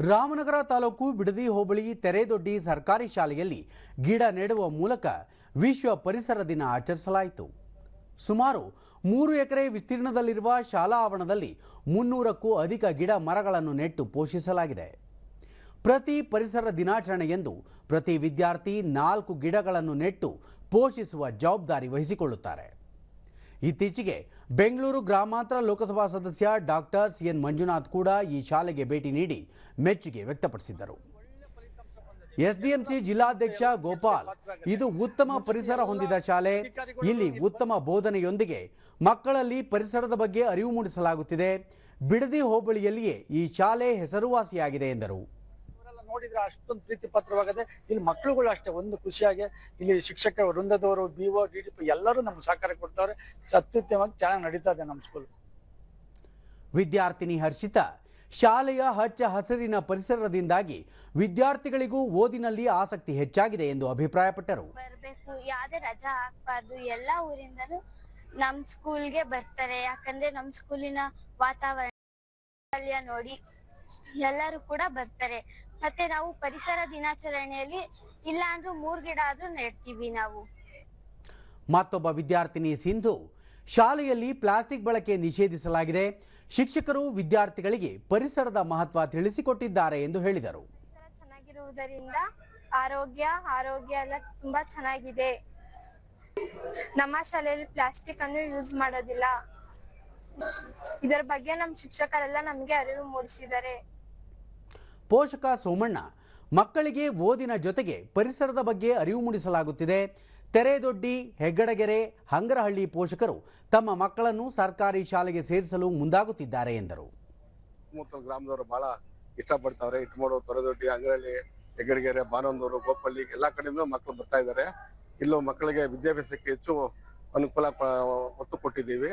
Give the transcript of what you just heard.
ರಾಮನಗರ ತಾಲೂಕು ಬಿಡದಿ ಹೋಬಳಿ ತೆರೆದೊಡ್ಡಿ ಸರ್ಕಾರಿ ಶಾಲೆಯಲ್ಲಿ ಗಿಡ ನೆಡುವ ಮೂಲಕ ವಿಶ್ವ ಪರಿಸರ ದಿನ ಆಚರಿಸಲಾಯಿತು. ಸುಮಾರು ಮೂರು ಎಕರೆ ವಿಸ್ತೀರ್ಣದಲ್ಲಿರುವ ಶಾಲಾ ಆವರಣದಲ್ಲಿ ಮುನ್ನೂರಕ್ಕೂ ಅಧಿಕ ಗಿಡ ಮರಗಳನ್ನು ನೆಟ್ಟು ಪೋಷಿಸಲಾಗಿದೆ. ಪ್ರತಿ ಪರಿಸರ ದಿನಾಚರಣೆಯಂದು ಪ್ರತಿ ವಿದ್ಯಾರ್ಥಿ ನಾಲ್ಕು ಗಿಡಗಳನ್ನು ನೆಟ್ಟು ಪೋಷಿಸುವ ಜವಾಬ್ದಾರಿ ವಹಿಸಿಕೊಳ್ಳುತ್ತಾರೆ. ಇತ್ತೀಚೆಗೆ ಬೆಂಗಳೂರು ಗ್ರಾಮಾಂತರ ಲೋಕಸಭಾ ಸದಸ್ಯ ಡಾಕ್ಟರ್ ಸಿ ಎನ್ ಮಂಜುನಾಥ್ ಕೂಡ ಈ ಶಾಲೆಗೆ ಭೇಟಿ ನೀಡಿ ಮೆಚ್ಚುಗೆ ವ್ಯಕ್ತಪಡಿಸಿದ್ದರು. ಎಸ್ಡಿಎಂಸಿ ಜಿಲ್ಲಾಧ್ಯಕ್ಷ ಗೋಪಾಲ್, ಇದು ಉತ್ತಮ ಪರಿಸರ ಹೊಂದಿದ ಶಾಲೆ. ಇಲ್ಲಿ ಉತ್ತಮ ಬೋಧನೆಯೊಂದಿಗೆ ಮಕ್ಕಳಲ್ಲಿ ಪರಿಸರದ ಬಗ್ಗೆ ಅರಿವು ಮೂಡಿಸಲಾಗುತ್ತಿದೆ. ಬಿಡದಿ ಹೋಬಳಿಯಲ್ಲಿಯೇ ಈ ಶಾಲೆ ಹೆಸರುವಾಸಿಯಾಗಿದೆ ಎಂದರು. ನೋಡಿದ್ರೆ ಅಷ್ಟೊಂದು ಪ್ರೀತಿ ಪಾತ್ರವಾಗದೆ ಇಲ್ಲಿ ಮಕ್ಕಳುಗಳು ಅಷ್ಟೇ ಒಂದು ಖುಷಿಯಾಗಿ ಇಲ್ಲಿ ಶಿಕ್ಷಕ ವೃಂದದವರು B O D D P ಎಲ್ಲರೂ ನಮ್ಗೆ ಸಹಕಾರ ಕೊಡ್ತಾರೆ. ಅತ್ಯುತ್ತಮವಾಗಿ ಚೆನ್ನಾಗಿ ನಡೀತಾ ಇದೆ ನಮ್ಮ ಸ್ಕೂಲ್ ವಿದ್ಯಾರ್ಥಿನಿ ಹರ್ಷಿತಾ ಶಾಲೆಯ ಹಚ್ಚ ಹಸಿರಿನ ಪರಿಸರದಿಂದಾಗಿ ವಿದ್ಯಾರ್ಥಿಗಳಿಗೂ ಓದಿನಲ್ಲಿ ಆಸಕ್ತಿ ಹೆಚ್ಚಾಗಿದೆ ಎಂದು ಅಭಿಪ್ರಾಯಪಟ್ಟರು. ಬರಬೇಕು ಯಾವುದೇ ರಜಾ ಹಾಕಬಾರ್ದು ಎಲ್ಲಾ ಊರಿಂದಲೂ ನಮ್ಮ ಸ್ಕೂಲ್ಗೆ ಬರ್ತಾರೆ. ಯಾಕಂದ್ರೆ ನಮ್ಮ ಸ್ಕೂಲಿನ ವಾತಾವರಣ ನೋಡಿ ಎಲ್ಲರೂ ಕೂಡ ಬರ್ತಾರೆ. ಮತ್ತೆ ನಾವು ಪರಿಸರ ದಿನಾಚರಣೆಯಲ್ಲಿ ಇಲ್ಲ ಅಂದ್ರೂ ಮೂರ್ ಗಿಡ ಆದ್ರೂ ನೆಡ್ತೀವಿ ನಾವು. ಮತ್ತೊಬ್ಬ ವಿದ್ಯಾರ್ಥಿನಿ ಸಿಂಧು ಶಾಲೆಯಲ್ಲಿ ಪ್ಲಾಸ್ಟಿಕ್ ಬಳಕೆ ನಿಷೇಧಿಸಲಾಗಿದೆ. ಶಿಕ್ಷಕರು ವಿದ್ಯಾರ್ಥಿಗಳಿಗೆ ಪರಿಸರದ ಮಹತ್ವ ತಿಳಿಸಿಕೊಟ್ಟಿದ್ದಾರೆ ಎಂದು ಹೇಳಿದರು. ಪರಿಸರ ಚೆನ್ನಾಗಿರುವುದರಿಂದ ಆರೋಗ್ಯ ಆರೋಗ್ಯ ಎಲ್ಲ ತುಂಬಾ ಚೆನ್ನಾಗಿದೆ. ನಮ್ಮ ಶಾಲೆಯಲ್ಲಿ ಪ್ಲಾಸ್ಟಿಕ್ ಅನ್ನು ಯೂಸ್ ಮಾಡೋದಿಲ್ಲ. ಇದರ ಬಗ್ಗೆ ನಮ್ಮ ಶಿಕ್ಷಕರೆಲ್ಲ ನಮಗೆ ಅರಿವು ಮೂಡಿಸಿದ್ದಾರೆ. ಪೋಷಕ ಸೋಮಣ್ಣ ಮಕ್ಕಳಿಗೆ ಓದಿನ ಜೊತೆಗೆ ಪರಿಸರದ ಬಗ್ಗೆ ಅರಿವು ಮೂಡಿಸಲಾಗುತ್ತಿದೆ. ತೆರೆದೊಡ್ಡಿ, ಹೆಗ್ಗಡಗೆರೆ, ಹಂಗರಹಳ್ಳಿ ಪೋಷಕರು ತಮ್ಮ ಮಕ್ಕಳನ್ನು ಸರ್ಕಾರಿ ಶಾಲೆಗೆ ಸೇರಿಸಲು ಮುಂದಾಗುತ್ತಿದ್ದಾರೆ ಎಂದರು. ಗ್ರಾಮದವರು ಬಹಳ ಇಷ್ಟಪಡ್ತಾವ್ರೆ ಇಟ್ಮೋಡು, ತೊರೆದೊಡ್ಡಿ, ಹಂಗರಹಳ್ಳಿ, ಹೆಗ್ಗಡಗೆರೆ, ಬಾನಂದೂರು, ಗೋಪಳ್ಳಿ ಎಲ್ಲ ಕಡೆಯಿಂದ ಮಕ್ಕಳು ಬರ್ತಾ ಇದ್ದಾರೆ. ಇಲ್ಲೂ ಮಕ್ಕಳಿಗೆ ವಿದ್ಯಾಭ್ಯಾಸಕ್ಕೆ ಹೆಚ್ಚು ಅನುಕೂಲ ಒತ್ತು ಕೊಟ್ಟಿದ್ದೀವಿ.